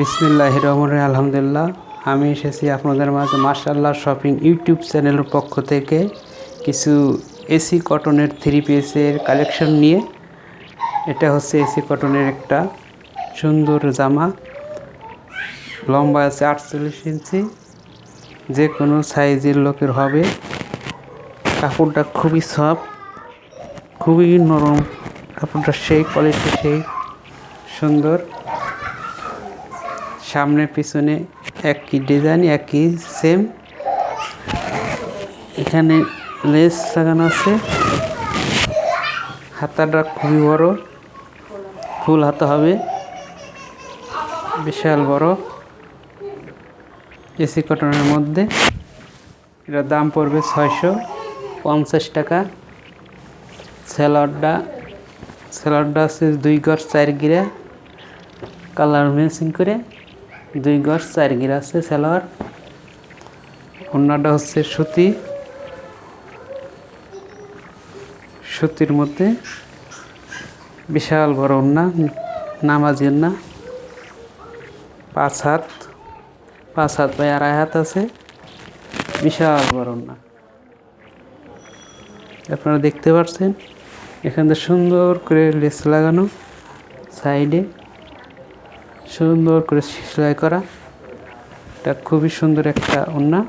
বিসমিল্লাহ রহমান আলহামদুলিল্লাহ, আমি এসেছি আপনাদের মাঝে মার্শাল্লাহ শপিং ইউটিউব চ্যানেলের পক্ষ থেকে কিছু এসি কটনের থ্রি পিসের কালেকশন নিয়ে। এটা হচ্ছে এসি কটনের একটা সুন্দর জামা, লম্বা আছে আটচল্লিশ ইঞ্চি যে কোনো সাইজের লোকের হবে। কাপড়টা খুবই সফট, খুবই নরম, কাপড়টা সেই কোয়ালিটি সেই সুন্দর। সামনে পিছনে একই ডিজাইন একই সেম এখানে লেস লাগানো আছে। হাতাটা খুবই বড়। ফুল হাতা হবে। বিশাল বড়। এসি কটনের মধ্যে। এটার দাম পড়বে ছয়শো পঞ্চাশ টাকা। স্যালাডটা স্যালাডটা আছে দুই গড় চার গিরা। কালার ম্যাচিং করে। দুই গড় চার গিরা আছে স্যালাড অন্যটা হচ্ছে সুতি। সুতির মধ্যে বিশাল বড় ওন্না নামাজি ওন্না পাঁচ হাত পাঁচ হাত বাই আড়াই হাত আছে। বিশাল বড় ওন্না আপনারা দেখতে পাচ্ছেন এখানে সুন্দর করে লেস লাগানো সাইডে। সুন্দর করে সেলাই করা। এটা খুবই সুন্দর একটা ওন্না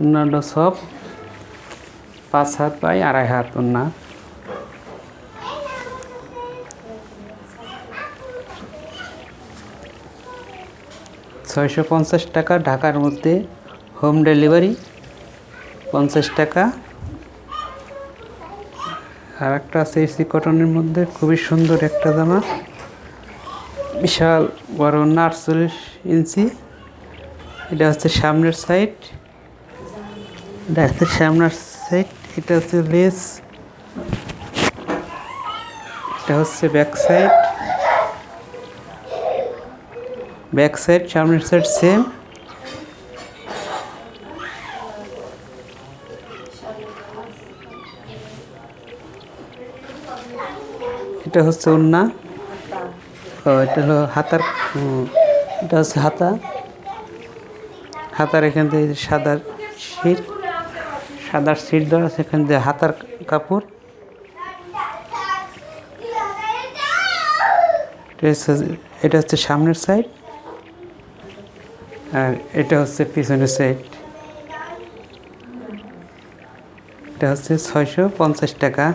ওন্নাটা সব পাঁচ হাত বাই আড়াই হাত ওন্না ছয়শো পঞ্চাশ টাকা ঢাকার মধ্যে হোম ডেলিভারি। পঞ্চাশ টাকা। আর একটা আছে এসি কটনের মধ্যে, খুবই সুন্দর একটা জামা। বিশাল বড় না আটচল্লিশ ইঞ্চি। এটা হচ্ছে সামনের সাইড। এটা হচ্ছে সামনের সাইড। এটা হচ্ছে লেস এটা হচ্ছে ব্যাক সাইড। ব্যাক সাইড, সামনের সাইড সেম। এটা হচ্ছে ওন্না ও এটা হলো হাতার এটা হচ্ছে হাতা। হাতার এখান থেকে সাদার শির সাদার শির দেওয়া সেখান দিয়ে হাতার কাপড়। এটা হচ্ছে সামনের সাইড আর এটা হচ্ছে পিছনের সাইড এটা হচ্ছে ছয়শো পঞ্চাশ টাকা।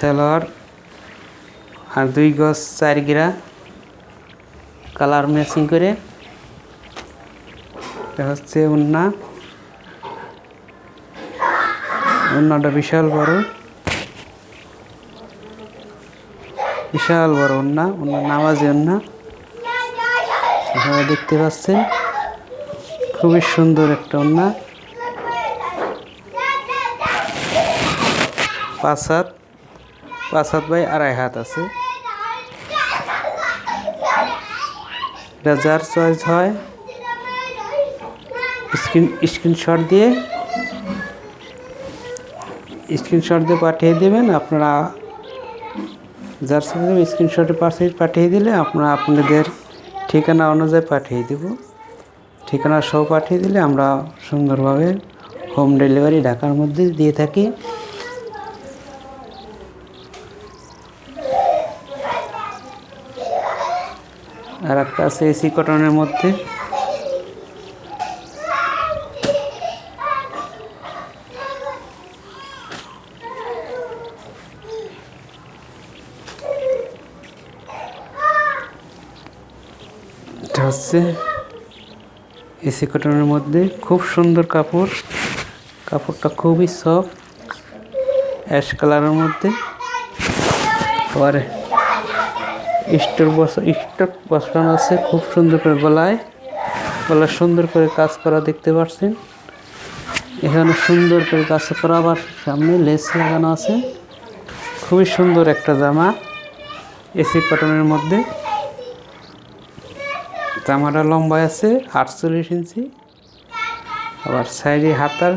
সেলর আর দুই গজ চার গিরা কালার ম্যাচিং করে। এটা হচ্ছে উন্না। উন্নাটা বিশাল বড়। বিশাল বড় উন্না। উন্না নামাজি উন্না। দেখতে পাচ্ছেন। খুবই সুন্দর একটা উন্না। পাঁচ হাত। পাঁচ হাত বাই আড়াই হাত আছে। যার চয়েস হয় স্ক্রিন স্ক্রিনশট দিয়ে স্ক্রিনশট দিয়ে পাঠিয়ে দেবেন। আপনারা যার সঙ্গে স্ক্রিনশটে পাঠিয়ে দিলে আমরা আপনাদের ঠিকানা অনুযায়ী পাঠিয়ে দেব। ঠিকানা সহ পাঠিয়ে দিলে আমরা সুন্দরভাবে হোম ডেলিভারি ঢাকার মধ্যে দিয়ে থাকি। আর একটা আছে এসি কটনের মধ্যে। এসি কটনের মধ্যে। খুব সুন্দর কাপড়। কাপড়টা খুবই সফট অ্যাশ কালারের মধ্যে। আবার স্টোর বস স্টোক বসানো আছে, খুব সুন্দর করে গলায়। গলা সুন্দর করে কাজ করা দেখতে পাচ্ছেন এখানে সুন্দর করে কাজ করা আবার সামনে লেস লাগানো আছে। খুবই সুন্দর একটা জামা এসি কটনের মধ্যে। জামাটা লম্বা আছে, আটচল্লিশ ইঞ্চি। আবার সাইডে হাতার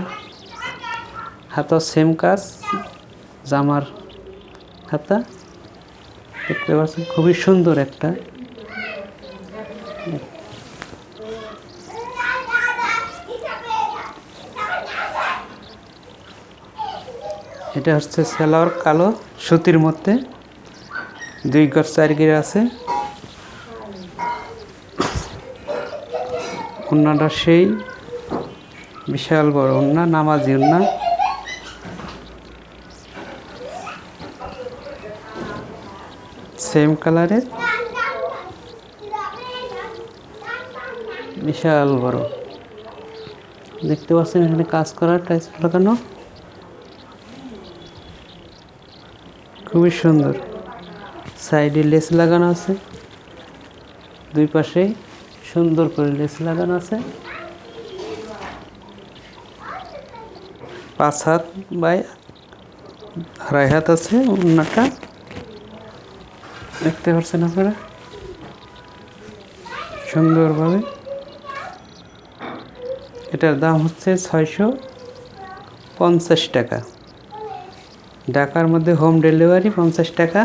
হাতার সেম কাজ, জামার হাতা। দেখতে পাচ্ছেন, খুবই সুন্দর একটা। এটা হচ্ছে সেলাওয়ার কালো সুতির মধ্যে। দুই গর চার গিরে আছে। উন্নাটা সেই বিশাল বড় উন্না নামাজি উন্না সেম কালারের বিশাল বড়। দেখতে পাচ্ছেন এখানে কাজ করা টাইস লাগানো? খুবই সুন্দর। সাইডে লেস লাগানো আছে। দুই পাশে সুন্দর করে লেস লাগানো আছে। পাঁচ হাত বাই আড়াই হাত আছে অন্যটা দেখতে পাচ্ছেন আপনারা? সুন্দরভাবে। এটার দাম হচ্ছে ছয়শো পঞ্চাশ টাকা। ঢাকার মধ্যে হোম ডেলিভারি পঞ্চাশ টাকা।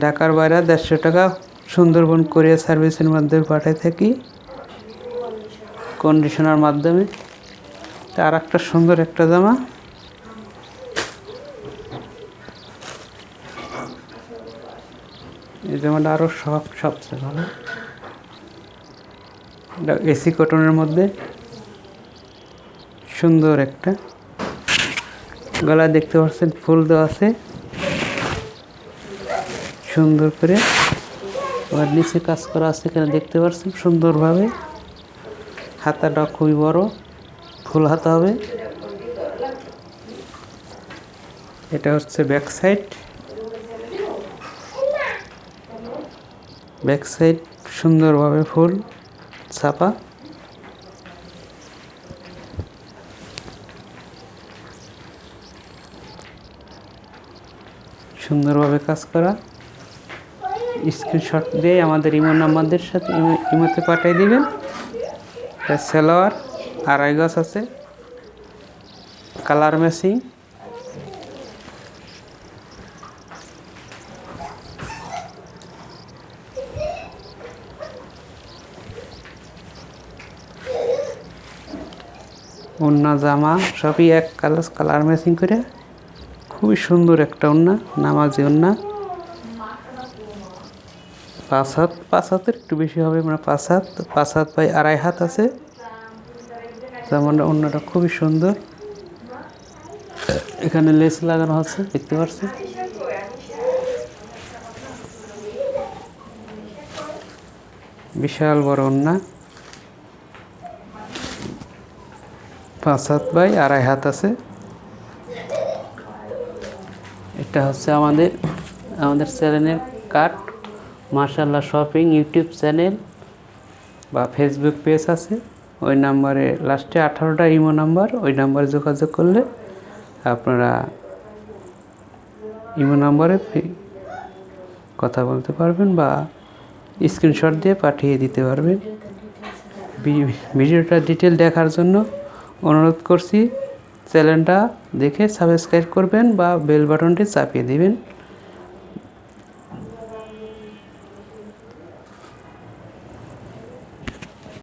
ঢাকার বাইরে দেড়শো টাকা সুন্দরবন কোরিয়া সার্ভিসের মাধ্যমে পাঠাই থাকি। কন্ডিশনার মাধ্যমে। আর একটা সুন্দর একটা জামা। এই জামাটা আরও সব সবচেয়ে ভালো এটা এসি কটনের মধ্যে সুন্দর একটা গলায় দেখতে পাচ্ছেন, ফুল দেওয়া আছে। সুন্দর করে আবার নিচে কাজ করা আছে, এখানে দেখতে পাচ্ছেন সুন্দরভাবে। হাতাটা খুবই বড়, ফুল হাতা হবে। এটা হচ্ছে ব্যাক সাইড ব্যাক সাইড সুন্দরভাবে ফুল, ছাপা। সুন্দরভাবে কাজ করা। স্ক্রিনশট দিয়ে আমাদের ইমো নাম্বারদের সাথে ইমো- ইমোতে পাঠিয়ে দিবেন। সেলোয়ার, আড়াই গজ আছে। Colour matching. ওন্না জামা, সবই এক কালার কালার ম্যাচিং করে। খুবই সুন্দর একটা ওন্না, নামাজি ওন্না। পাঁচ হাত, পাঁচ হাতের একটু বেশি হবে মানে পাঁচ হাত পাঁচ হাত বাই আড়াই হাত আছে। জামাটা অন্যটা খুবই সুন্দর। এখানে লেস লাগানো আছে, দেখতে পাচ্ছেন বিশাল বড় ওন্না। পাঁচ হাত বাই, আড়াই হাত আছে। এটা হচ্ছে আমাদের আমাদের চ্যানেলের কাট মার্শাল্লাহ শপিং ইউটিউব চ্যানেল বা ফেসবুক পেজ আছে। ওই নাম্বারে লাস্টে আঠারোটা ইমো নাম্বার, ওই নাম্বারে যোগাযোগ করলে আপনারা ইমো নাম্বারে কথা বলতে পারবেন বা স্ক্রিনশট দিয়ে পাঠিয়ে দিতে পারবেন। ভিডিওটা ডিটেল দেখার জন্য অনুরোধ করছি চ্যানেলটা দেখে সাবস্ক্রাইব করবেন বা বেল বাটনটি চাপিয়ে দিবেন।